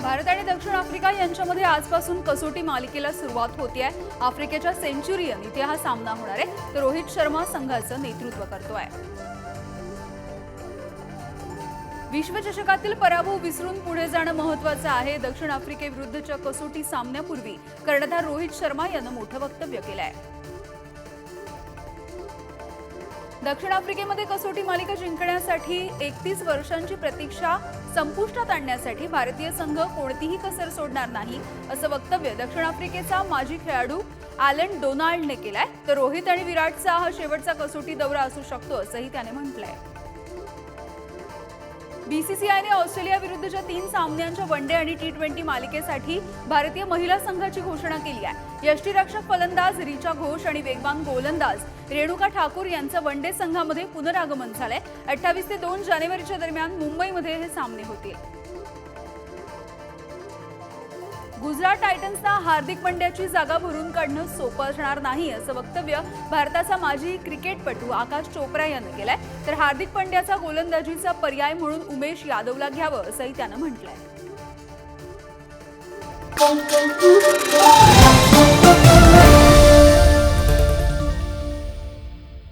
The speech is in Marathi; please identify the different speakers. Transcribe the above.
Speaker 1: भारत आणि दक्षिण आफ्रिका यांच्यामध्ये आजपासून कसोटी मालिकेला सुरुवात होते आहे आफ्रिकेच्या सेंचुरियन इथे हा सामना होणार आहे. तर रोहित शर्मा संघाचं नेतृत्व करतोय. विश्वचषकातील पराभव विसरून पुढे जाणं महत्वाचं आहे. दक्षिण आफ्रिकेविरुद्धच्या कसोटी सामन्यापूर्वी कर्णधार रोहित शर्मा यानं मोठं वक्तव्य केलं आहे दक्षिण आफ्रिकेमध्ये कसोटी मालिका जिंकण्यासाठी एकतीस वर्षांची प्रतीक्षा संपुष्टात आणण्यासाठी भारतीय संघ कोणतीही कसर सोडणार नाही असं वक्तव्य दक्षिण आफ्रिकेचा माजी खेळाडू ॲलन डोनाल्डने केलाय. तर रोहित आणि विराटचा हा शेवटचा कसोटी दौरा असू शकतो असंही त्याने म्हटलंय. बीसीसीआयने ऑस्ट्रेलिया विरुद्धच्या तीन सामन्यांच्या वन डे आणि टी ट्वेंटी मालिकेसाठी भारतीय महिला संघाची घोषणा केली आहे. यष्टीरक्षक फलंदाज रिचा घोष आणि वेगवान गोलंदाज रेणुका ठाकूर यांचं वन डे संघामध्ये पुनरागमन झालंय. अठ्ठावीस ते दोन जानेवारीच्या दरम्यान मुंबईमध्ये हे सामने होतील. गुजरात टायटन्सना हार्दिक पंड्याची जागा भरून काढणं सोपं असणार नाही असं वक्तव्य भारताचा माजी क्रिकेटपटू आकाश चोप्रा यानं केलंय. तर हार्दिक पंड्याचा गोलंदाजीचा पर्याय म्हणून उमेश यादवला घ्यावं असंही त्यानं म्हटलंय.